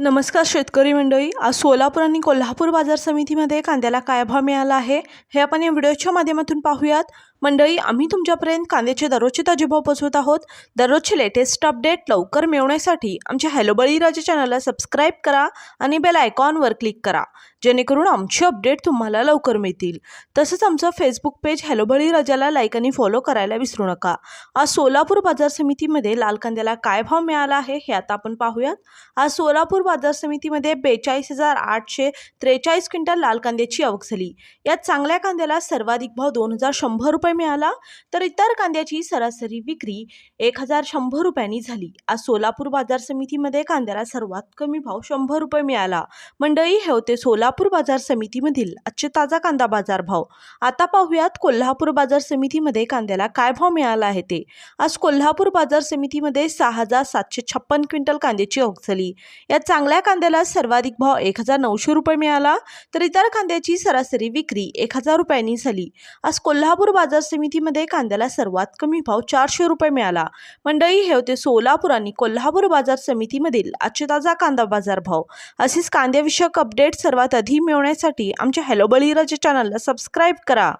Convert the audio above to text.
नमस्कार शेतकरी मंडळी आज सोलापूर आणि कोल्हापूर बाजार समितीमध्ये कांद्याला काय भाव मिळाला आहे हे आपण या व्हिडिओच्या माध्यमातून पाहूयात. मंडळी आम्ही तुमच्यापर्यंत कांद्याचे दररोजचे ताजे भाव पोचवत आहोत. दररोजचे लेटेस्ट अपडेट लवकर मिळवण्यासाठी आमच्या हॅलो बळीराजा चॅनलला सबस्क्राईब करा आणि बेल आयकॉनवर क्लिक करा. जेणेकरून आमचे अपडेट तुम्हाला लवकर मिळतील. तसंच आमचं फेसबुक पेज हॅलो बळीराजाला लाईक आणि फॉलो करायला विसरू नका. आज सोलापूर बाजार समितीमध्ये लाल कांद्याला काय भाव मिळाला आहे हे आता आपण पाहूयात. आज सोलापूर बाजार समितीमध्ये बेचाळीस हजार आठशे त्रेचाळीस क्विंटल लाल कांद्याची आवक झाली. यात चांगल्या कांद्याला सर्वाधिक भाव दोन हजार शंभर रुपये मिळाला तर इतर कांद्याची सरासरी विक्री एक हजार शंभर रुपयांनी झाली. आज सोलापूर बाजार समितीमध्ये कांद्याला सर्वात कमी भाव शंभर रुपये मिळाला. मंडळी हे होते सोलापूर बाजार समितीमधील आजचे ताजा कांदा बाजार भाव. आता पाहूयात कोल्हापूर बाजार समितीमध्ये कांद्याला काय भाव मिळाला आहे ते. आज कोल्हापूर बाजार समितीमध्ये सहा हजार सातशे छप्पन क्विंटल कांद्याची ओघ झाली. या चांगल्या कांद्याला सर्वाधिक भाव एक हजार नऊशे रुपये मिळाला तर इतर कांद्याची सरासरी विक्री एक हजार रुपयांनी झाली. आज कोल्हापूर बाजार समितीमध्ये कांद्याला सर्वात कमी भाव चारशे रुपये मिळाला. मंडळी हे होते सोलापूर आणि कोल्हापूर बाजार समितीमधील आजचे ताजा कांदा बाजार भाव. असेच कांद्याविषयक अपडेट सर्वात आधी मिळवण्यासाठी आमच्या हॅलो बळीराजे चॅनलला सबस्क्राईब करा.